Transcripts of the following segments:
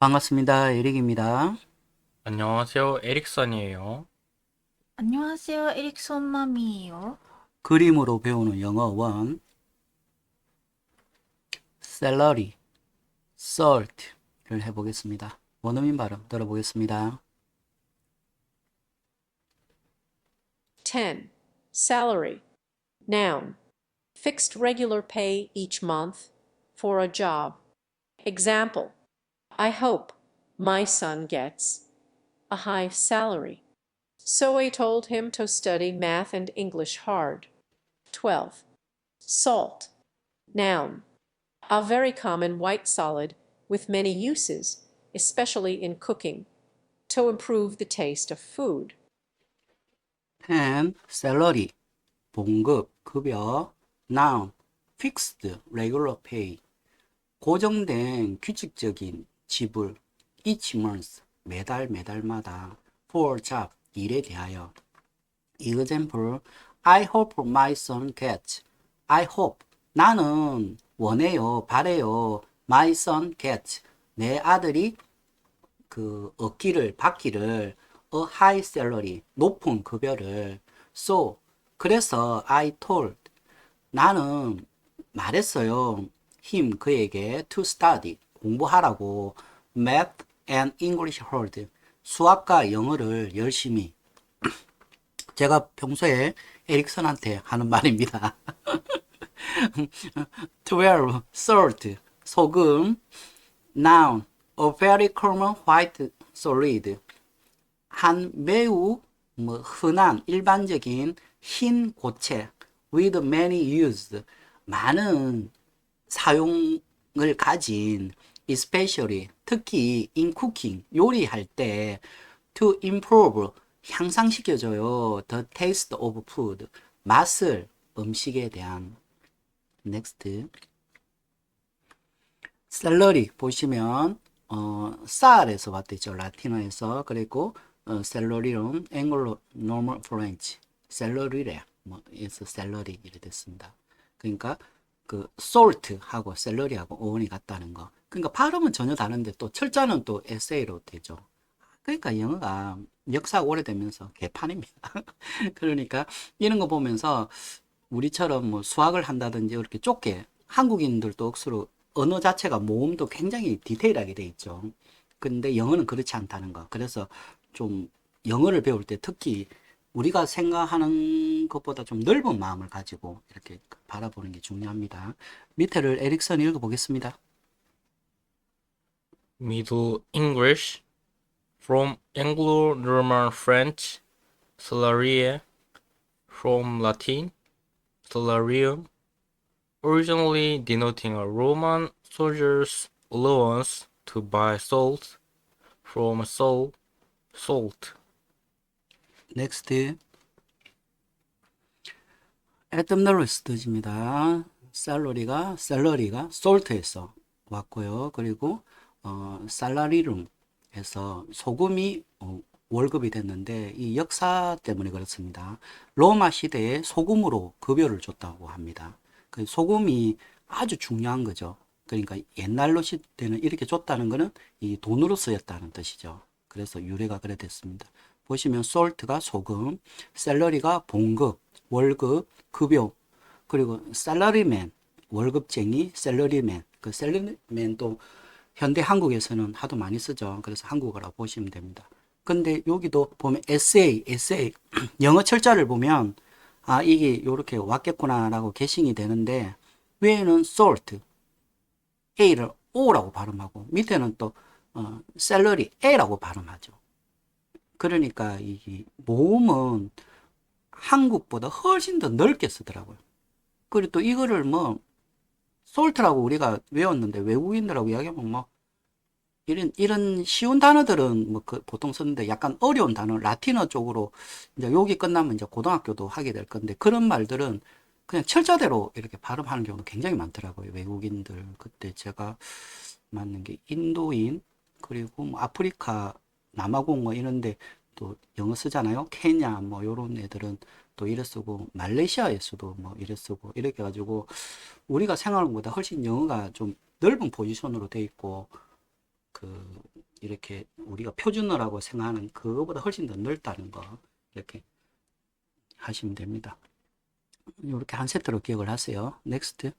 반갑습니다. 에릭입니다. 안녕하세요. 에릭선이에요. 안녕하세요. 에릭선 맘이에요. 그림으로 배우는 영어 1 celery, salt를 해보겠습니다. 원어민 발음 들어보겠습니다. 10. Salary. Noun. Fixed regular pay each month for a job. Example. I hope my son gets a high salary. So I told him to study math and English hard. 12. Salt. Noun. A very common white solid with many uses, especially in cooking, to improve the taste of food. 10. 샐러리, 봉급, 급여 noun, fixed, regular pay 고정된 규칙적인 지불 each month, 매달 매달마다 for job, 일에 대하여 example, I hope my son gets I hope, 나는 원해요, 바래요 my son gets, 내 아들이 그 얻기를 받기를 a high salary 높은 급여를 so 그래서 I told 나는 말했어요 him 그에게 to study 공부하라고 math and English hard 수학과 영어를 열심히 제가 평소에 에릭슨한테 하는 말입니다. 12. salt 소금 noun a very common white solid 한 매우 뭐 흔한 일반적인 흰 고체 with many used 많은 사용을 가진 especially 특히 in cooking 요리할 때 to improve 향상시켜줘요. The taste of food 맛을 음식에 대한. Next. 샐러리 보시면 어, 쌀에서 왔대죠 라틴어에서. 그리고 어, 샐러리룸 앵글로 노멀 프렌치 샐러리래 뭐에서 샐러리 이래 됐습니다. 그러니까 그 salt하고 샐러리하고 어원이 같다는 거. 그러니까 발음은 전혀 다른데 또 철자는 또 에세이로 되죠. 그러니까 영어가 역사가 오래되면서 개판입니다. 그러니까 이런 거 보면서 우리처럼 뭐 수학을 한다든지 이렇게 좁게 한국인들도 억수로 언어 자체가 모음도 굉장히 디테일하게 돼 있죠. 근데 영어는 그렇지 않다는 거. 그래서 좀 영어를 배울 때 특히 우리가 생각하는 것보다 좀 넓은 마음을 가지고 이렇게 바라보는 게 중요합니다. 밑에를 에릭son 읽어보겠습니다. Middle English from Anglo-Norman French salarié from Latin salarium originally denoting a Roman soldier's allowance to buy salt from soul salt 넥스트 에덤너리스 뜻입니다. 쌀러리가 샐러리가 솔트에서 왔고요. 그리고 어, 살라리룸에서 소금이 어, 월급이 됐는데 이 역사 때문에 그렇습니다. 로마 시대에 소금으로 급여를 줬다고 합니다. 그 소금이 아주 중요한 거죠. 그러니까 옛날로 시대는 이렇게 줬다는 거는 이 돈으로 쓰였다는 뜻이죠. 그래서 유래가 그래 됐습니다. 보시면 salt가 소금, 샐러리가 봉급, 월급, 급여, 그리고 쌀러리맨, 월급쟁이, 샐러리맨. 그 샐러리맨도 현대 한국에서는 하도 많이 쓰죠. 그래서 한국어라고 보시면 됩니다. 근데 여기도 보면 essay, essay, 영어 철자를 보면 아, 이게 이렇게 왔겠구나라고 개싱이 되는데 위에는 salt, A를 O라고 발음하고 밑에는 또 어, 샐러리 A라고 발음하죠. 그러니까 이 모음은 한국보다 훨씬 더 넓게 쓰더라고요. 그리고 또 이거를 뭐 솔트라고 우리가 외웠는데 외국인들하고 이야기하면 뭐 이런 이런 쉬운 단어들은 뭐 그 보통 쓰는데 약간 어려운 단어 라틴어 쪽으로 이제 여기 끝나면 이제 고등학교도 하게 될 건데 그런 말들은 그냥 철자대로 이렇게 발음하는 경우도 굉장히 많더라고요. 외국인들 그때 제가 만난 게 인도인 그리고 뭐 아프리카 남아공 뭐 이런데 또 영어 쓰잖아요. 케냐 뭐 요런 애들은 또 이래 쓰고 말레이시아에서도 뭐 이래 쓰고 이렇게 가지고 우리가 생각하는 것보다 훨씬 영어가 좀 넓은 포지션으로 돼 있고 그 이렇게 우리가 표준어라고 생각하는 그거보다 훨씬 더 넓다는 거 이렇게 하시면 됩니다. 이렇게 한 세트로 기억을 하세요. 넥스트.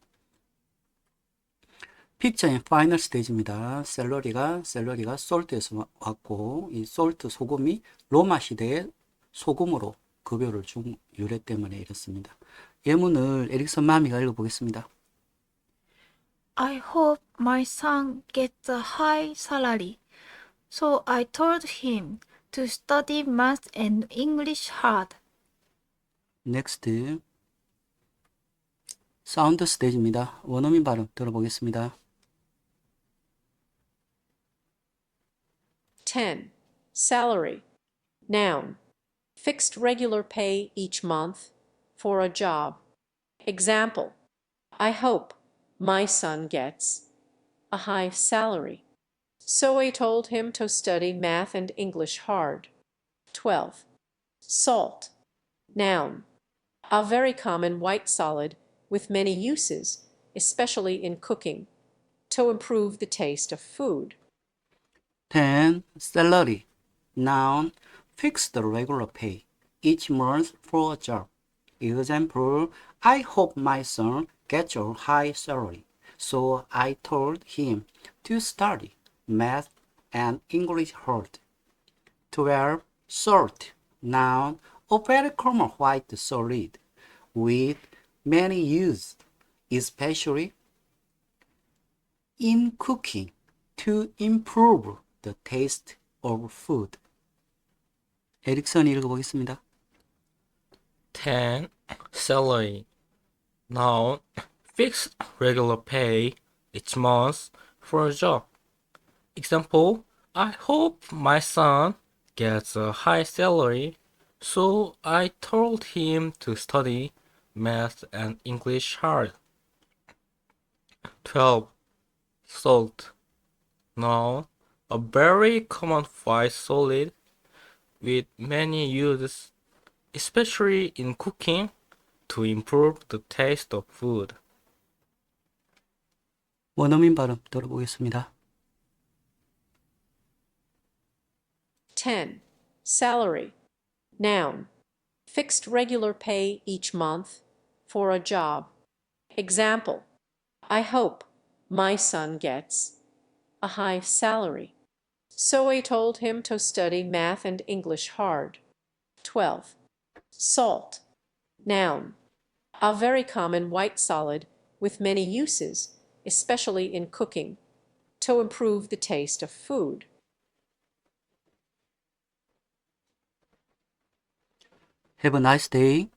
픽처인 파이널 스테이지입니다. 샐러리가 샐러리가 솔트에서 왔고 이 솔트 소금이 로마 시대의 소금으로 급여를 준 유래 때문에 이렇습니다. 예문을 에릭슨 마미가 읽어보겠습니다. I hope my son gets a high salary. So I told him to study math and English hard. 넥스트. 사운드 스테이지입니다. 원어민 발음 들어보겠습니다. 10. Salary. Noun. Fixed regular pay each month for a job. Example. I hope my son gets a high salary. So I told him to study math and English hard. 12. Salt. Noun. A very common white solid with many uses, especially in cooking, to improve the taste of food. 10. Salary. Noun. Fixed regular pay. Each month for a job. Example. I hope my son gets a high salary. So I told him to study math and English hard. 12. Salt. Noun. A very common white solid with many uses, especially in cooking to improve the taste of food. 에릭슨이 읽어보겠습니다. 10. Salary. Noun. Fixed regular pay each month for a job. Example. I hope my son gets a high salary, so I told him to study math and English hard. 12. Salt. Noun. A very common white solid with many uses especially in cooking, to improve the taste of food. 원어민 발음 들어보겠습니다. 10. Salary. Noun. Fixed regular pay each month for a job. Example. I hope my son gets a high salary. So I told him to study math and English hard. 12. Salt. Noun. A very common white solid with many uses, especially in cooking, to improve the taste of food. Have a nice day.